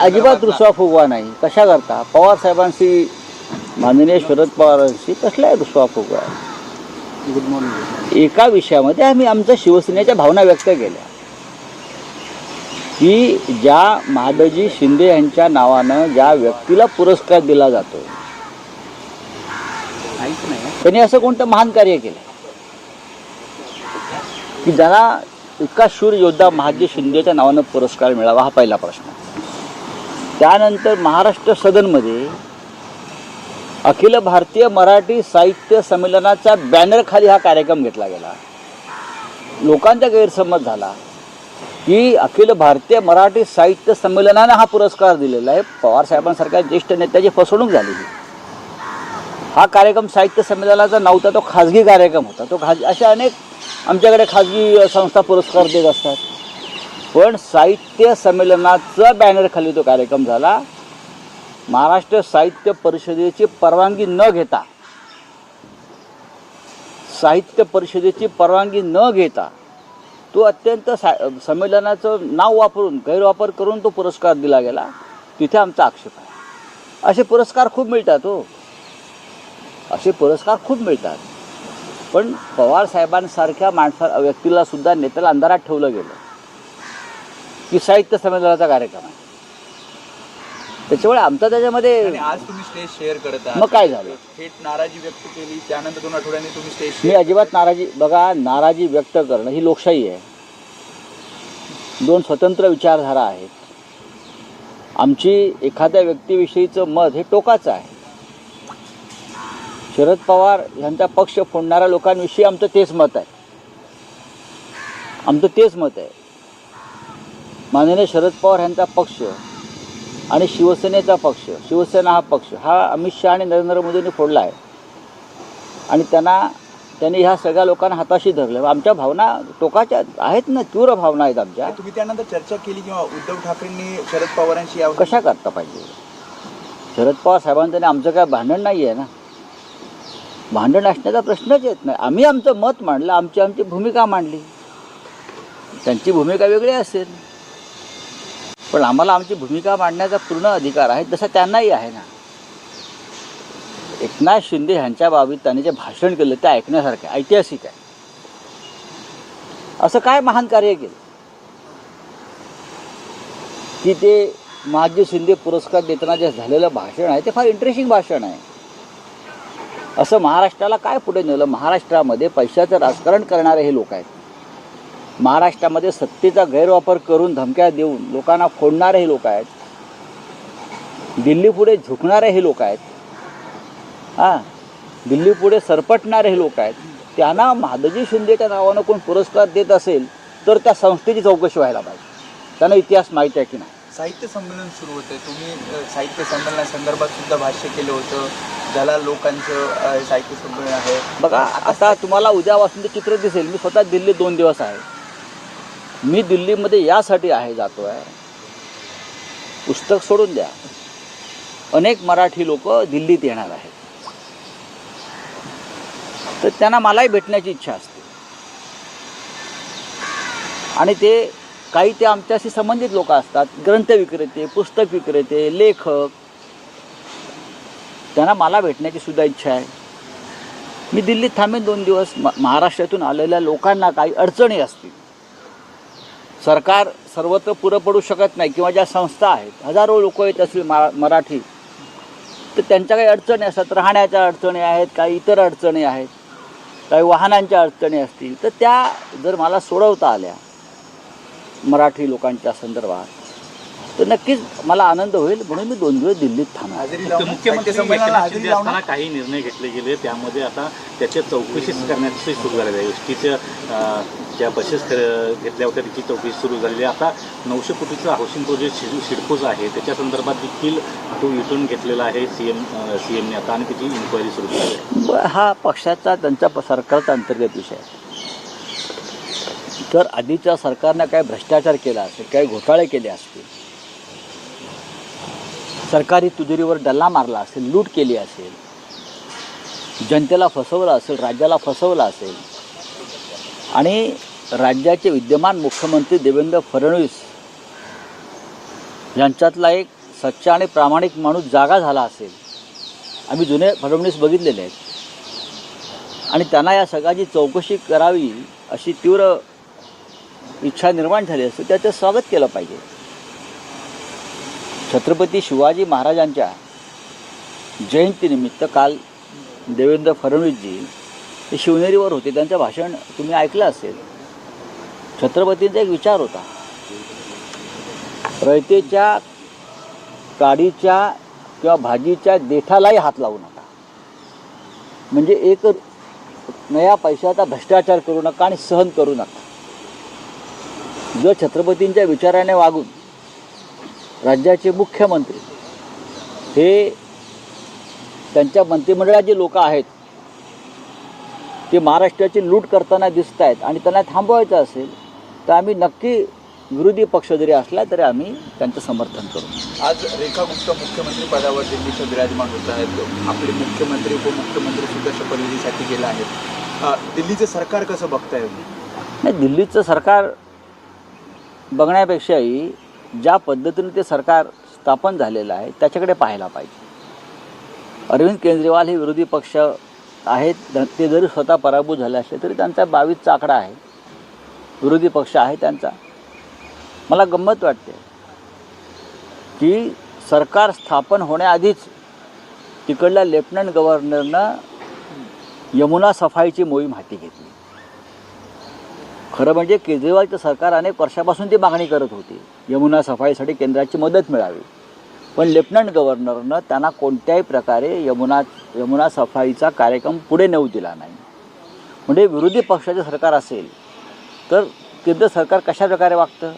अजिबात रुसवा फुगवा नाही. कशा करता? पवार साहेबांशी माननीय शरद पवारांशी कसलाही रुसवा फुगवा? गुड मॉर्निंग एका विषयामध्ये आम्ही आमच्या शिवसेनेच्या भावना व्यक्त केल्या. की ज्या महादजी शिंदे यांच्या नावानं ज्या व्यक्तीला पुरस्कार दिला जातो त्यांनी असं कोणतं महान कार्य केलं? की ज्यांना इतका शूर योद्धा महादजी शिंदेच्या नावानं पुरस्कार मिळावा हा पहिला प्रश्न. त्यानंतर महाराष्ट्र सदनमध्ये अखिल भारतीय मराठी साहित्य संमेलनाच्या बॅनरखाली हा कार्यक्रम घेतला गेला. लोकांचा गैरसमज झाला की अखिल भारतीय मराठी साहित्य संमेलनानं हा पुरस्कार दिलेला आहे. पवारसाहेबांसारख्या ज्येष्ठ नेत्याची फसवणूक झाली हा कार्यक्रम साहित्य संमेलनाचा नव्हता तो खाजगी कार्यक्रम होता. तो खाज अशा अनेक आमच्याकडे खाजगी संस्था पुरस्कार देत असतात. पण साहित्य संमेलनाचा बॅनर खाली तो कार्यक्रम झाला. महाराष्ट्र साहित्य परिषदेची परवानगी न घेता साहित्य परिषदेची परवानगी न घेता तो अत्यंत सा संमेलनाचं नाव वापरून गैरवापर करून तो पुरस्कार दिला गेला. तिथे आमचा आक्षेप आहे. असे पुरस्कार खूप मिळतात हो. असे पुरस्कार खूप मिळतात. पण पवार साहेबांसारख्या माणसा व्यक्तीला सुद्धा नेत्याला अंधारात ठेवलं गेलं. की साहित्य संमेलनाचा कार्यक्रम आहे. त्याच्यामुळे आमचा त्याच्यामध्ये आणि आज तुम्ही स्टेज शेअर करत आहात. मग काय झालं? थेट नाराजी व्यक्त केली त्यानंतर दोन आठवड्यांनी तुम्ही स्टेज मी अजिबात नाराजी बघा नाराजी व्यक्त करणं ही लोकशाही आहे. दोन स्वतंत्र विचारधारा आहेत. आमची एखाद्या व्यक्तीविषयीचं मत हे टोकाचं आहे. शरद पवार यांचा पक्ष फोडणाऱ्या लोकांविषयी आमचं तेच मत आहे. आमचं तेच मत आहे. माननीय शरद पवार यांचा पक्ष आणि शिवसेनेचा पक्ष शिवसेना हा पक्ष हा अमित शहा आणि नरेंद्र मोदींनी फोडला आहे. आणि त्यांना त्यांनी ह्या सगळ्या लोकांना हाताशी धरलं आमच्या भावना टोकाच्या आहेत ना तीव्र भावना आहेत आमच्या. तुम्ही त्यानंतर चर्चा केली किंवा उद्धव ठाकरेंनी शरद पवारांशी कशा करता पाहिजे? शरद पवार साहेबांचं आमचं काय भांडण नाही आहे ना? भांडण असण्याचा प्रश्नच येत नाही. आम्ही आमचं मत मांडलं आमची आमची भूमिका मांडली. त्यांची भूमिका वेगळी असेल. पण आम्हाला आमची भूमिका मांडण्याचा पूर्ण अधिकार आहे तसा त्यांनाही आहे ना. एकनाथ शिंदे ह्यांच्या बाबतीत त्यांनी जे भाषण केलं ते ऐकण्यासारखं आहे, ऐतिहासिक आहे. असं काय महान कार्य केलं? की ते महाजी शिंदे पुरस्कार देताना जे झालेलं भाषण आहे ते फार इंटरेस्टिंग भाषण आहे. असं महाराष्ट्राला काय पुढे नेलं? महाराष्ट्रामध्ये पैशाचं राजकारण करणारे हे लोक आहेत. महाराष्ट्रामध्ये सत्तेचा गैरवापर करून धमक्या देऊन लोकांना फोडणारे हे लोक आहेत. दिल्ली पुढे झुकणारे हे लोक आहेत. हां दिल्ली पुढे सरपटणारे हे लोक आहेत. त्यांना महादजी शिंदेच्या नावानं कोण पुरस्कार देत असेल तर त्या संस्थेची चौकशी व्हायला पाहिजे. त्यांना इतिहास माहिती आहे की नाही? साहित्य संमेलन सुरू होतं तुम्ही साहित्य संमेलनासंदर्भात सुद्धा भाष्य केलं होतं. ज्याला लोकांचं साहित्य संमेलन आहे. बघा आता तुम्हाला उद्यापासून ते चित्र दिसेल. मी स्वतः दिल्लीत दोन दिवस आहे. मी दिल्लीमध्ये यासाठी आहे जातो आहे. पुस्तक सोडून द्या. अनेक मराठी लोक दिल्लीत येणार आहेत. तर त्यांना मलाही भेटण्याची इच्छा असते. आणि ते काही ते आमच्याशी संबंधित लोक असतात ग्रंथ विक्रेते पुस्तक विक्रेते लेखक. त्यांना मला भेटण्याची सुद्धा इच्छा आहे. मी दिल्लीत थांबेन दोन दिवस. महाराष्ट्रातून आलेल्या लोकांना काही अडचणी असतील सरकार सर्वत्र पुरं पडू शकत नाही किंवा ज्या संस्था आहेत हजारो लोक येत असतील मा मराठी. तर त्यांच्या काही अडचणी असतात राहण्याच्या अडचणी आहेत काही इतर अडचणी आहेत काही वाहनांच्या अडचणी असतील. तर त्या जर मला सोडवता आल्या मराठी लोकांच्या संदर्भात तर नक्कीच मला आनंद होईल म्हणून मी दोन दिवस दिल्लीत थांबणार. मुख्यमंत्री साहित्य संमेलनाला काही निर्णय घेतले गेले त्यामध्ये आता त्याच्या चौकशी करण्याची सुरू झालेली आहे. एस टीच्या ज्या बसेस घेतल्या होत्या त्याची चौकशी सुरू झालेली आहे. आता नऊशे कोटीचं हाऊसिंग प्रोजेक्ट शिड सिडकोचं आहे. त्याच्या संदर्भात देखील तो युटर्न घेतलेला आहे. सी एम सी एमने आता आणि त्याची इन्क्वायरी सुरू झाली आहे. हा पक्षाचा त्यांचा सरकारचा अंतर्गत विषय आहे. तर आधीच्या सरकारनं काय भ्रष्टाचार केला असेल काही घोटाळे केले असतील सरकारी तुजरीवर डल्ला मारला असेल लूट केली असेल जनतेला फसवलं असेल राज्याला फसवलं असेल आणि राज्याचे विद्यमान मुख्यमंत्री देवेंद्र फडणवीस यांच्यातला एक सच्चा आणि प्रामाणिक माणूस जागा झाला असेल. आम्ही जुने फडणवीस बघितलेले आहेत. आणि त्यांना या सगळ्याची चौकशी करावी अशी तीव्र इच्छा निर्माण झाली असते त्याचं स्वागत केलं पाहिजे. छत्रपती शिवाजी महाराजांच्या जयंतीनिमित्त काल देवेंद्र फडणवीसजी हे शिवनेरीवर होते. त्यांचं भाषण तुम्ही ऐकलं असेल. छत्रपतींचा एक विचार होता. रयतेच्या काडीच्या किंवा भाजीच्या देठालाही हात लावू नका. म्हणजे एक नया पैशाचा भ्रष्टाचार करू नका आणि सहन करू नका. जर छत्रपतींच्या विचाराने वागून राज्याचे मुख्यमंत्री. हे त्यांच्या मंत्रिमंडळात जे लोक आहेत. ते महाराष्ट्राची लूट करताना दिसत आहेत आणि त्यांना थांबवायचं असेल तर आम्ही नक्की विरोधी पक्ष जरी असला तरी आम्ही त्यांचं समर्थन करू. आज रेखा गुप्ता मुख्यमंत्री पदावर दिल्लीच्या विराजमान होत आहेत. आपले मुख्यमंत्री उपमुख्यमंत्री सुद्धा शपथविधीसाठी गेले आहेत. दिल्लीचं सरकार कसं बघताय नाही दिल्लीचं सरकार बघण्यापेक्षाही ज्या पद्धतीने ते सरकार स्थापन झालेलं आहे त्याच्याकडे पाहायला पाहिजे. अरविंद केजरीवाल हे विरोधी पक्ष आहेत ते जरी स्वतः पराभूत झाले असले तरी त्यांचा बावीसचा आकडा आहे. विरोधी पक्ष आहे त्यांचा. मला गंमत वाटते की सरकार स्थापन होण्याआधीच तिकडल्या लेफ्टनंट गव्हर्नरनं यमुना सफाईची मोहीम हाती घेतली. खरं म्हणजे केजरीवालचं सरकार अनेक वर्षापासून ती मागणी करत होती. यमुना सफाईसाठी केंद्राची मदत मिळावी. पण लेफ्टनंट गव्हर्नरनं त्यांना कोणत्याही प्रकारे यमुना यमुना सफाईचा कार्यक्रम पुढे नेऊ दिला नाही. म्हणजे विरोधी पक्षाचे सरकार असेल तर केंद्र सरकार कशा प्रकारे वागतं?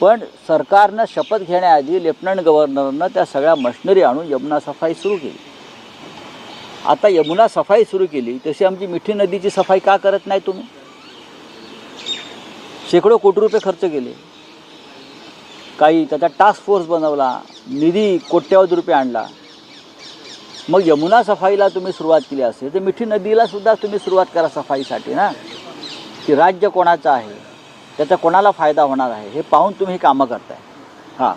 पण सरकारनं शपथ घेण्याआधी लेफ्टनंट गव्हर्नरनं त्या सगळ्या मशिनरी आणून यमुना सफाई सुरू केली. आता यमुना सफाई सुरू केली तशी आमची मिठी नदीची सफाई का करत नाही तुम्ही? शेकडो कोटी रुपये खर्च केले. काही त्याचा टास्क फोर्स बनवला निधी कोट्यावधी रुपये आणला. मग यमुना सफाईला तुम्ही सुरुवात केली असेल तर मिठी नदीला सुद्धा तुम्ही सुरुवात करा सफाईसाठी ना. की राज्य कोणाचं आहे त्याचा कोणाला फायदा होणार आहे हे पाहून तुम्ही कामं करताय. हां.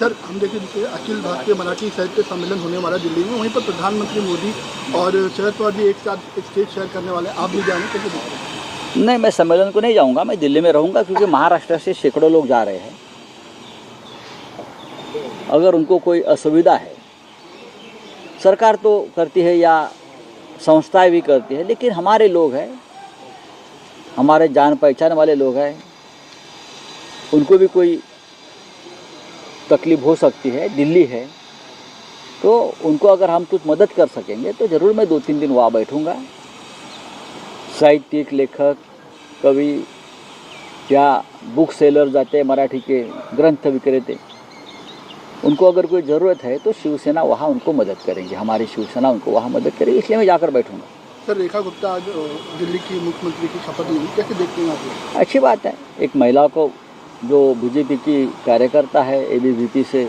सर हम देखिए जैसे अखिल भारतीय मराठी साहित्य सम्मेलन होने वाला दिल्ली में वहीं पर प्रधानमंत्री मोदी और शरद पवार जी एक साथ स्टेज शेयर करने वाले आप भी जाने कैसे देख रहे हैं? नहीं, मैं सम्मेलन को नहीं जाऊँगा, मैं दिल्ली में रहूँगा, क्योंकि महाराष्ट्र से सैकड़ों लोग जा रहे हैं। अगर उनको कोई असुविधा है, सरकार तो करती है या संस्थाएँ भी करती है, लेकिन हमारे लोग हैं, हमारे जान पहचान वाले लोग हैं, उनको भी कोई तकलीफ़ हो सकती है, दिल्ली है तो उनको अगर हम कुछ मदद कर सकेंगे तो ज़रूर मैं दो तीन दिन वहाँ बैठूँगा। साहित्यिक लेखक कवि या बुक सेलर जाते हैं मराठी के ग्रंथ विक्रेते। उनको अगर कोई ज़रूरत है तो शिवसेना वहाँ उनको मदद करेंगे। हमारी शिवसेना उनको वहाँ मदद करेगी इसलिए मैं जाकर बैठूँगा। सर रेखा गुप्ता आज दिल्ली की मुख्यमंत्री की शपथ ली कैसे देखते हैं आप अच्छी बात है। एक महिला को जो बीजेपी की कार्यकर्ता है एबीवीपी से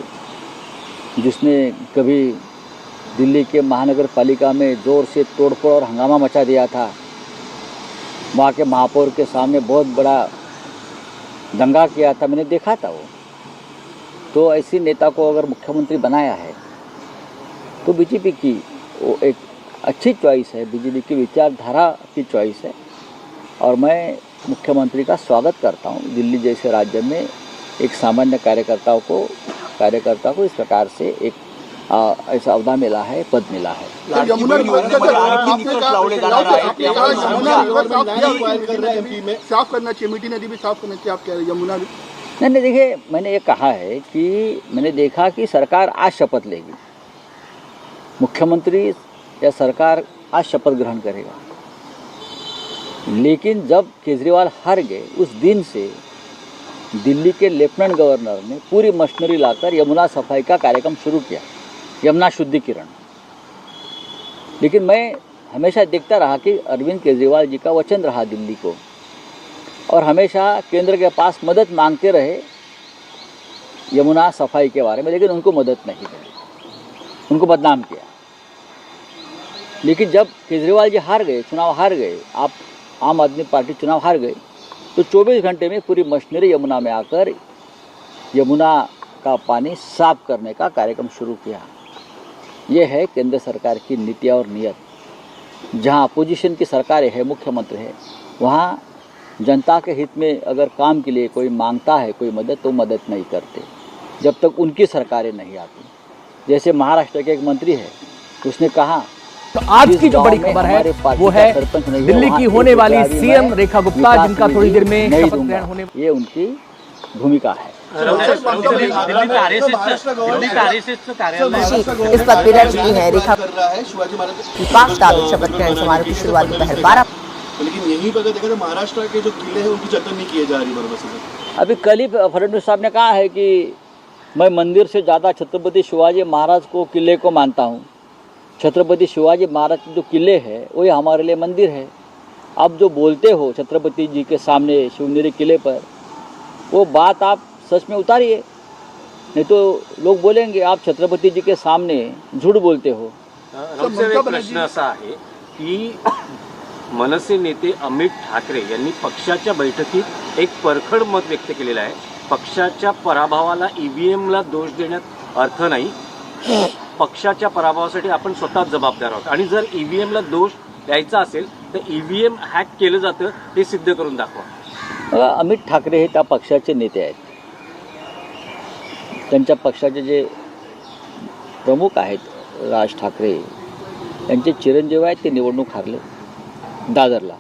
जिसने कभी दिल्ली के महानगर पालिका में ज़ोर से तोड़फोड़ और हंगामा मचा दिया था वहाँ के महापौर के सामने बहुत बड़ा दंगा किया था, मैंने देखा था वो। तो ऐसी नेता को अगर मुख्यमंत्री बनाया है तो बीजेपी की वो एक अच्छी चॉइस है, बीजेपी की विचारधारा की चॉइस है। और मैं मुख्यमंत्री का स्वागत करता हूँ। दिल्ली जैसे राज्य में एक सामान्य कार्यकर्ताओं को, कार्यकर्ता को इस प्रकार से एक ऐसा अवधा मिला है पद मिला है। साफ किया हुआ है साफ करना चाहिए मीठी नदी भी साफ करना चाहिए आप कह रहे हैं यमुना भी नहीं नहीं देखिए मैंने ये कहा है कि मैंने देखा कि सरकार आज शपथ लेगी। मुख्यमंत्री या सरकार आज शपथ ग्रहण करेगा। लेकिन जब केजरीवाल हार गए उस दिन से दिल्ली के लेफ्टिनेंट गवर्नर ने पूरी मशीनरी लाकर यमुना सफाई का कार्यक्रम शुरू किया। यमुना शुद्धिकरण लेकिन मैं हमेशा देखता रहा कि अरविंद केजरीवाल जी का वचन रहा दिल्ली को और हमेशा केंद्र के पास मदद मांगते रहे यमुना सफ़ाई के बारे में, लेकिन उनको मदद नहीं मिली। उनको बदनाम किया। लेकिन जब केजरीवाल जी हार गए, चुनाव हार गए, आप आम आदमी पार्टी चुनाव हार गए तो 24 घंटे में पूरी मशीनरी यमुना में आकर यमुना का पानी साफ़ करने का कार्यक्रम शुरू किया। ये है केंद्र सरकार की नीति और नियत। जहाँ अपोजिशन की सरकारें है मुख्यमंत्री है वहाँ जनता के हित में अगर काम के लिए कोई माँगता है कोई मदद तो मदद नहीं करते। जब तक उनकी सरकारें नहीं आती। जैसे महाराष्ट्र के एक मंत्री है उसने कहा तो आज की जो बड़ी खबर है वो है दिल्ली की होने वाली सीएम रेखा गुप्ता जिनका थोड़ी देर में ये उनकी भूमिका है। इस पर विराट जी हैं रेखा। कर रहा है शिवाजी महाराज। की पाक दावे शपथ ग्रहण समारोह की शुरुआत दोपहर बारह लेकिन यहीं पर अगर देखा तो महाराष्ट्र के जो किले हैं उनकी जतन नहीं किए जा रही बराबर से। अभी कल ही फडणवीस साहब ने कहा है कि मैं मंदिर से ज़्यादा छत्रपति शिवाजी महाराज को किले को मानता हूँ। छत्रपति शिवाजी महाराज के जो किले हैं वही हमारे लिए मंदिर है। आप जो बोलते हो छत्रपति जी के सामने शिवनेरी किले पर वो बात आप सच में उतारिए नहीं तो लोग बोलेंगे आप छत्रपति जी के सामने झूठ बोलते हो। प्रश्न असा आहे की मनसे नेते अमित ठाकरे यांनी पक्षाच्या बैठकीत एक परखड मत व्यक्त केलेलं आहे. पक्षाच्या पराभवाला ईव्हीएमला दोष देण्यात अर्थ नाही. पक्षाच्या पराभवासाठी आपण स्वतःच जबाबदार आहोत. आणि जर ईव्हीएमला दोष द्यायचा असेल तर ईव्हीएम हॅक केलं जातं हे सिद्ध करून दाखवा. अमित ठाकरे हे त्या पक्षाचे नेते आहेत. त्यांच्या पक्षाचे जे प्रमुख आहेत राज ठाकरे त्यांचे चिरंजीव आहेत ते निवडणूक हारले दादरला.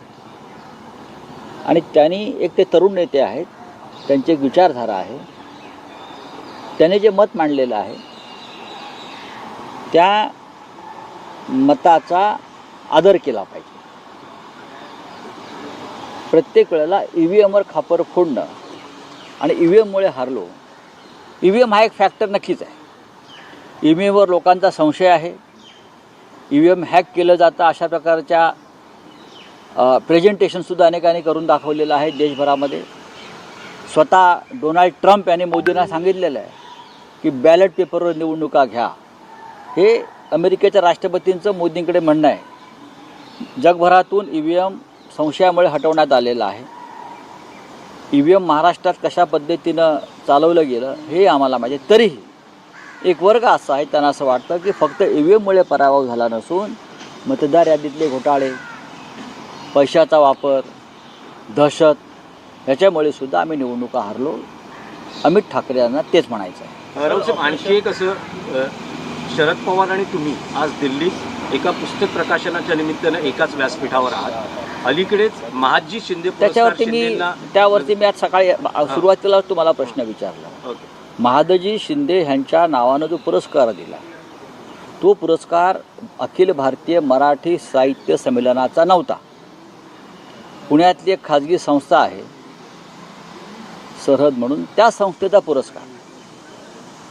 आणि त्यांनी एक ते तरुण नेते आहेत त्यांची एक विचारधारा आहे. त्याने जे मत मांडलेलं आहे त्या मताचा आदर केला पाहिजे. प्रत्येक वेळेला ई व्ही एमवर खापर फोडणं आणि ई व्ही एममुळे हारलो ई व्ही एम हा एक फॅक्टर नक्कीच आहे. ई व्ही एमवर लोकांचा संशय आहे. ई व्ही एम हॅक केलं जातं अशा प्रकारच्या प्रेझेंटेशनसुद्धा अनेकांनी करून दाखवलेलं आहे देशभरामध्ये. स्वतः डोनाल्ड ट्रम्प यांनी मोदींना सांगितलेलं आहे की बॅलेट पेपरवर निवडणुका घ्या. हे अमेरिकेच्या राष्ट्रपतींचं मोदींकडे म्हणणं आहे. जगभरातून ई व्ही एम संशयामुळे हटवण्यात आलेलं आहे. ई व्ही एम महाराष्ट्रात कशा पद्धतीनं चालवलं गेलं हे आम्हाला माहिती. तरीही एक वर्ग असा आहे त्यांना असं वाटतं की फक्त ई व्ही एममुळे पराभव झाला नसून मतदार यादीतले घोटाळे पैशाचा वापर दहशत ह्याच्यामुळे सुद्धा आम्ही निवडणुका हारलो. अमित ठाकरे यांना तेच म्हणायचं आहे. आणखी एक असं शरद पवार आणि तुम्ही आज दिल्लीत एका पुस्तक प्रकाशनाच्या निमित्तानं एकाच व्यासपीठावर आहात. अलीकडेच महाजी शिंदे त्याच्यावरती मी त्यावरती मी आज सकाळी सुरुवातीला तुम्हाला प्रश्न विचारला. महादजी शिंदे ह्यांच्या नावानं जो पुरस्कार दिला तो पुरस्कार अखिल भारतीय मराठी साहित्य संमेलनाचा नव्हता. पुण्यातली एक खाजगी संस्था आहे सरहद म्हणून त्या संस्थेचा पुरस्कार.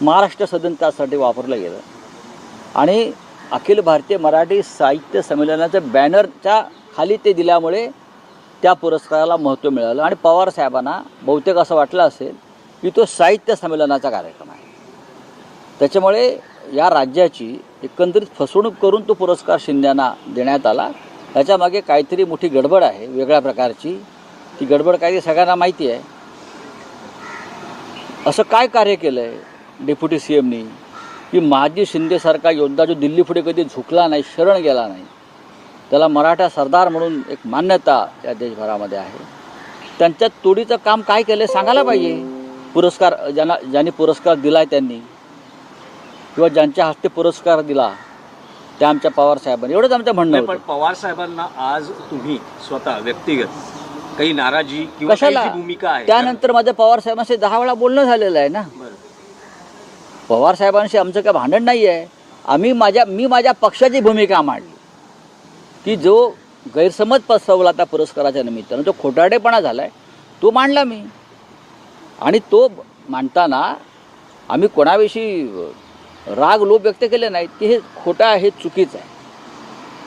महाराष्ट्र सदन त्यासाठी वापरलं गेलं. आणि अखिल भारतीय मराठी साहित्य संमेलनाच्या बॅनरच्या खाली ते दिल्यामुळे त्या पुरस्काराला महत्त्व मिळालं. आणि पवार साहेबांना बहुतेक असं वाटलं असेल की तो साहित्य संमेलनाचा कार्यक्रम आहे. त्याच्यामुळे या राज्याची एकंदरीत फसवणूक करून तो पुरस्कार शिंद्यांना देण्यात आला. त्याच्यामागे काहीतरी मोठी गडबड आहे वेगळ्या प्रकारची. ती गडबड काय ते सगळ्यांना माहिती आहे. असं काय कार्य केलं आहे डेप्युटी सी एमनी? की महाजी शिंदेसारखा योद्धा जो दिल्ली पुढे कधी झुकला नाही शरण गेला नाही त्याला मराठा सरदार म्हणून एक मान्यता या देशभरामध्ये आहे. त्यांच्या तोडीचं काम काय केलं सांगायला पाहिजे. पुरस्कार ज्यांना ज्यांनी पुरस्कार दिला आहे त्यांनी किंवा ज्यांच्या हस्ते पुरस्कार दिला त्या आमच्या पवार साहेबांनी. एवढंच आमचं म्हणणं पण पवार साहेबांना आज तुम्ही स्वतः व्यक्तिगत काही नाराजी कशाला? भूमिका आहे? त्यानंतर माझं पवार साहेबांशी दहा वेळा बोलणं झालेलं आहे ना. पवार साहेबांशी आमचं काय भांडण नाही आहे आम्ही माझ्या मी माझ्या पक्षाची भूमिका मांडली. की जो गैरसमज पसरवला त्या पुरस्काराच्या निमित्तानं जो खोटारडेपणा झाला आहे तो मांडला मी. आणि तो मांडताना आम्ही कोणाविषयी राग लोभ व्यक्त केले नाहीत की हे खोटं आहे चुकीचं आहे.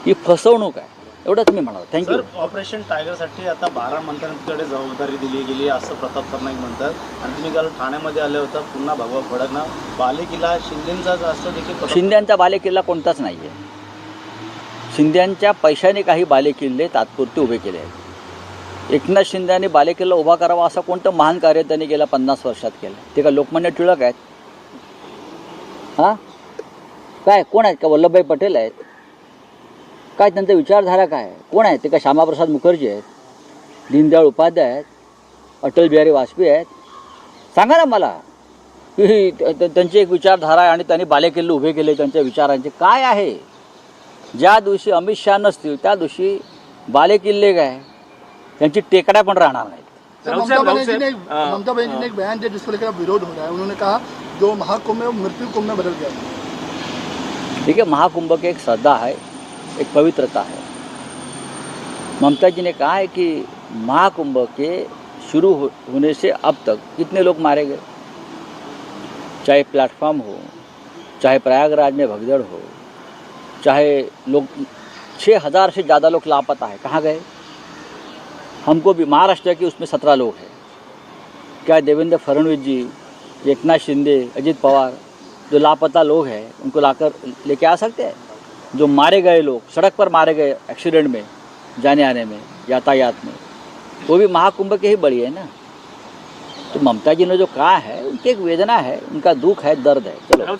ही फसवणूक आहे. एवढंच मी म्हणालो थँक्यू ऑपरेशन टायगरसाठी आता बारा मंत्र्यांकडे जबाबदारी दिली गेली असं प्रताप सरनाईक म्हणतात. आणि तुम्ही काल ठाण्यामध्ये आले होता पुन्हा भगवा फडकना बालेकिल्ला शिंदेचा असं देखील शिंद्यांचा बालेकिल्ला कोणताच नाही आहे शिंद्यांच्या पैशाने काही बालेकिल्ले तात्पुरते उभे केले आहेत. एकनाथ शिंद्यांनी बालेकिल्ला उभा करावा असं कोणतं महान कार्य त्यांनी गेल्या पन्नास वर्षात केलं? ते का लोकमान्य टिळक आहेत? हां? काय कोण आहेत? का वल्लभभाई पटेल आहेत? काय त्यांचा विचारधारा काय कोण आहेत? ते का श्यामाप्रसाद मुखर्जी आहेत? दीनदयाळ उपाध्याय आहेत? अटल बिहारी वाजपेयी आहेत? सांगा ना मला. की त्यांची एक विचारधारा आहे आणि त्यांनी बालेकिल्ले उभे केले त्यांच्या विचारांचे काय आहे? ज्या दिवशी अमित शहा नसतील त्या दिवशी बालेकिल्ले काय त्यांची टेकड्या पण राहणार नाहीत. ममता बनर्जी ने साहब, ममता बनर्जी ने एक बयान दिया जिसको लेकर विरोध हो रहा है। उन्होंने कहा जो महाकुंभ है वो मृत्यु कुंभ में बदल गया देखिए महाकुंभ की एक श्रद्धा है एक पवित्रता है। ममता जी ने कहा है कि महाकुंभ के शुरू हो, होने से अब तक कितने लोग मारे गए? चाहे प्लेटफॉर्म हो चाहे प्रयागराज में भगदड़ हो चाहे लोग छः हज़ार से ज़्यादा लोग लापता है। कहाँ गए? हमको भी, महाराष्ट्र के उसमें सत्रह लोग हैं। क्या देवेंद्र फडणवीस जी, एकनाथ शिंदे, अजित पवार, जो लापता लोग हैं, उनको लाकर लेके आ सकते हैं? जो मारे गए लोग, सड़क पर मारे गए एक्सीडेंट में, जाने आने में, यातायात में, वो भी महाकुंभ के ही बड़ी है ना? तो ममता जी ने जो कहा है, उनकी एक वेदना है, उनका दुख है, दर्द है। चलो।